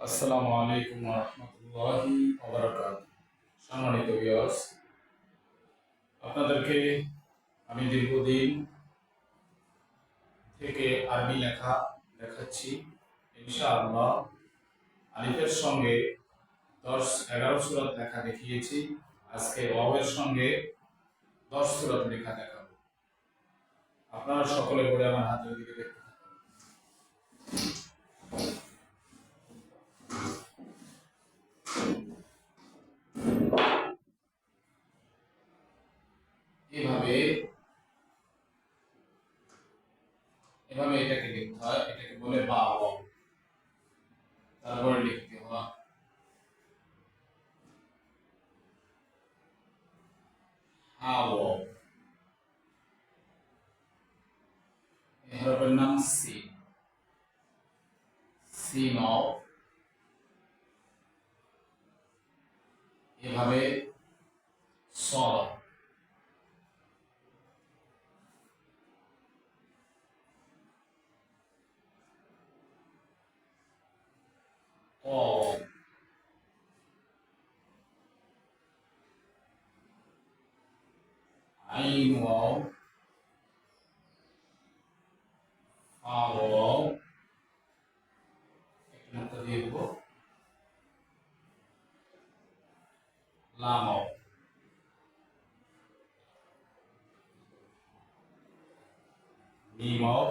আসসালামু আলাইকুম রহমতুল্লাহি সম্মানিত ভিউয়ার্স আপনাদেরকে আমি দীর্ঘদিন থেকে আরবি লেখা দেখাচ্ছি, ইনশাআল্লাহ। আলিফের সঙ্গে দশ এগারো সুরত লেখা দেখিয়েছি, আজকে ওয়াবের সঙ্গে দশ সুরত লেখা দেখাবো। আপনারা সকলে বলে আমার হাতের দিকে দেখতে থাকুন। এভাবে এটাকে লিখতে হয় এটাকে বলে বা ওয়াও তারপরে লিখতে হয় হা ওয়াও এই হরফের নাম সি সিন অফ এভাবে ও আইন ওয়াও ফা ওয়াও একটা নোক্তা দিয়ে দেবো লাম ওয়াও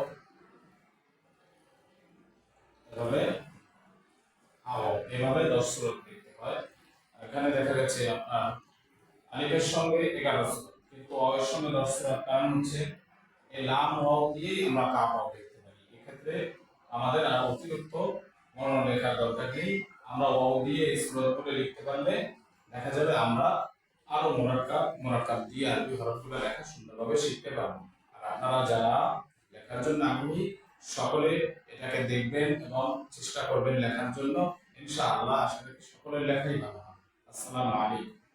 দশ সুরত লিখতে এখানে দেখা গেছে আপনার আলিফের সঙ্গে এগারো সুরত কিন্তু অয়ের সঙ্গে দশ সুরত কারণ হচ্ছে, এই লাম ওয়াও দিয়েই আমরা কাপ ওয়াও লিখতে পারি। এক্ষেত্রে আমাদের আর অতিরিক্ত মনন লেখার দরকার নেই। আমরা ওয়াও দিয়ে এই সুরতগুলো লিখতে পারলে দেখা যাবে আমরা আরও মোরাক্কাব মোরাক্কাব দিয়ে আরবি হরফগুলো লেখা সুন্দরভাবে শিখতে পারব। আর আপনারা যারা লেখার জন্য আগ্রহী, সকলে এটাকে দেখবেন এবং চেষ্টা করবেন লেখার জন্য। ইনশাআল্লাহ করি সকলের লেখাই ভালো হবে। আসসালামু আলাইকুম।